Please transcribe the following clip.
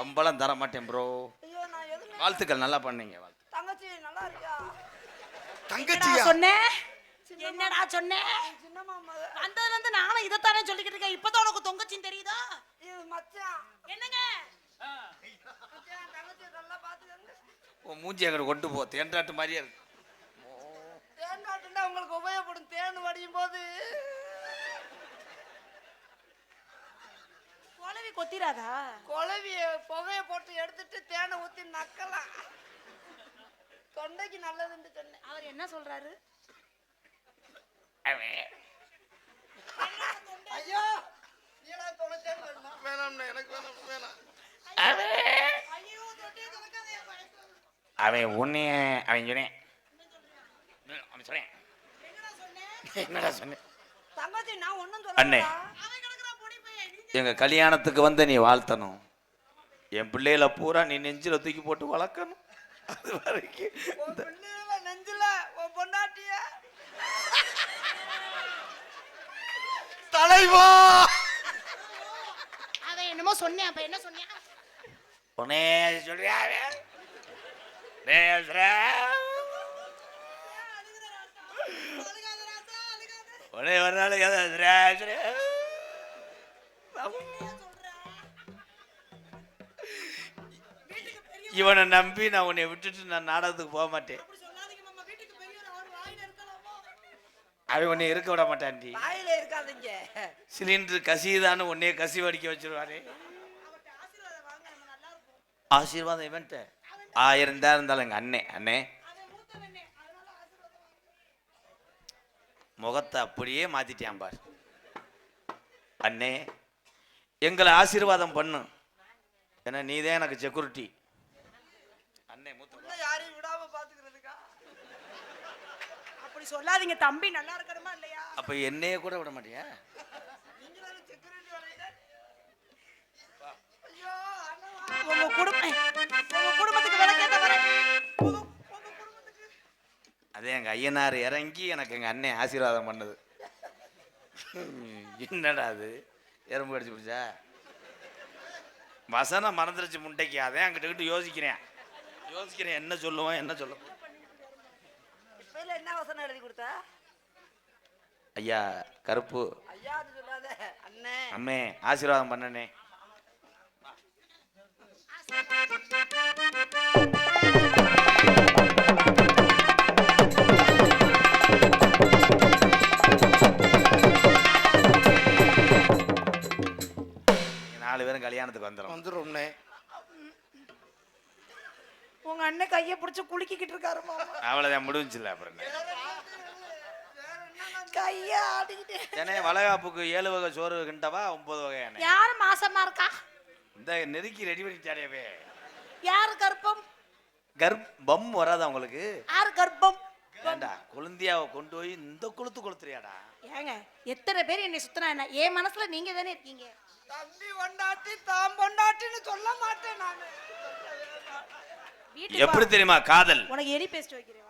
சம்பளம் தர மாட்டேன் ப்ரோ ஐயோ நான் எதுவுமே வாழ்த்துக்கள் நல்லா பண்ணீங்க தங்கச்சி நல்லா இருக்கியா? தங்கச்சியா? சொன்னேன் என்னடா சொன்னேன் வந்ததுல இருந்து நானும் இதைத்தானே சொல்லிக்கிட்டு இருக்கேன். இப்பதான் உனக்கு தொங்கச்சின்னு தெரியுதா? இது மச்சான். என்னங்க? மச்சான் தங்கச்சி நல்லா பாத்துக்கங்க உன் மூஞ்சி அங்கே கொண்டு போ தேன்றாட்டு மாதிரியே இருக்கு. தேன் காட்டுனா உங்களுக்கு உபயோகப்படும். தேன் வடியும் போது. குழவி கொத்திராதா? குழவிய புகைய போட்டு எடுத்துட்டு தேனை ஊத்தி நக்கலாம். தொண்டைக்கு நல்லதுன்னு சொன்னேன். அவர் என்ன சொல்றாரு? ஐயோ எனக்கு வேணாம் வேணாம். அவன் உன்னைய அவன் சொன்னேன். அவன் சொன்னேன். என்னடா சொன்னேன் என்னடா சொன்னேன்? தங்கச்சி நான் ஒண்ணும் அண்ணே. சொல்லல அவன் கிடக்குறான் பொடி பையன் நீ எங்க கல்யாணத்துக்கு வந்து நீ வாழ்த்தணும். என் பிள்ளைகளை பூரா நீ நெஞ்சில தூக்கி போட்டு வளர்க்கணும். அது வரைக்கும் உன் நெஞ்சில உன் பொண்டாட்டிய. தலைவா! அவன் என்னமோ சொன்னேன் அப்ப என்ன சொன்னேன்? உன்னே சொல்றியா. உடனே ஒரு நாள் இவனை நம்பி நான் உன்னை விட்டுட்டு நான் நாடகத்துக்கு போக மாட்டேன். அவன் உன்னை இருக்க விட மாட்டான்டி. சிலிண்டர் கசியுதான்னு உன்னைய கசி வடிக்க வச்சிருவாரு. ஆசீர்வாதம் இவன்ட்ட ஆயிரம் தான் இருந்தாலும் எங்க அண்ணே. அண்ணே முகத்தை அப்படியே மாத்திட்டான் பார். அண்ணே எங்களை ஆசீர்வாதம் பண்ணு. ஏன்னா நீ தான் எனக்கு செக்யூரிட்டி அண்ணே மூத்த யாரையும் விடாம பாத்துக்கிறதுக்கா? அப்படி சொல்லாதீங்க தம்பி நல்லா இருக்கணுமா இல்லையா? அப்ப என்னைய கூட விட மாட்டியா? உங்க குடும்பம் குடும்பத்துக்கு அதே எங்க ஐயனார் இறங்கி எனக்கு எங்க அண்ணன் ஆசீர்வாதம் பண்ணது. என்னடா அது? எறும்பு கடிச்சு பிடிச்சா? வசனம் மறந்துருச்சு முண்டைக்கு அதே அங்கிட்ட கிட்ட யோசிக்கிறேன். யோசிக்கிறேன் என்ன சொல்லுவோம் என்ன சொல்லுவோம் இப்ப என்ன வசனம் எழுதி கொடுத்த? ஐயா கருப்பு. ஐயா சொல்லாத. அண்ணே. அம்மே ஆசீர்வாதம் பண்ணனே. நாலு பேரும் கல்யாணத்துக்கு வந்துடும் வந்துடும்ண்ணே உங்க அண்ணன் கைய பிடிச்சு குலுக்கிக்கிட்டு இருக்காரு மாமா. அவ்வளோதான் முடிஞ்சுல அப்புறம். என்ன? கைய ஆடிக்கிட்டு ஏன்னா வளகாப்புக்கு ஏழு வகை சோறு கிண்டவா ஒன்பது வகையான யார் மாசமா இருக்கா? இந்த நெருக்கி ரெடி பண்ணிட்டாரேவே யார் கர்ப்பம்? கர்ப்பம் வராதா உங்களுக்கு? யார் கர்ப்பம்? ஏண்டா குழந்தையாவை கொண்டு போய் இந்த கொளுத்து கொளுத்துறியாடா? ஏங்க எத்தனை பேர் என்னை சுத்தினா என்ன? என் மனசுல நீங்க தானே இருக்கீங்க? தம்பி பொண்டாட்டி தாம் பொண்டாட்டின்னு சொல்ல மாட்டேன் நானு வீட்டுக்கு எப்படி. தெரியுமா காதல் உனக்கு எரி பேஸ்ட் வைக்கிறேன்.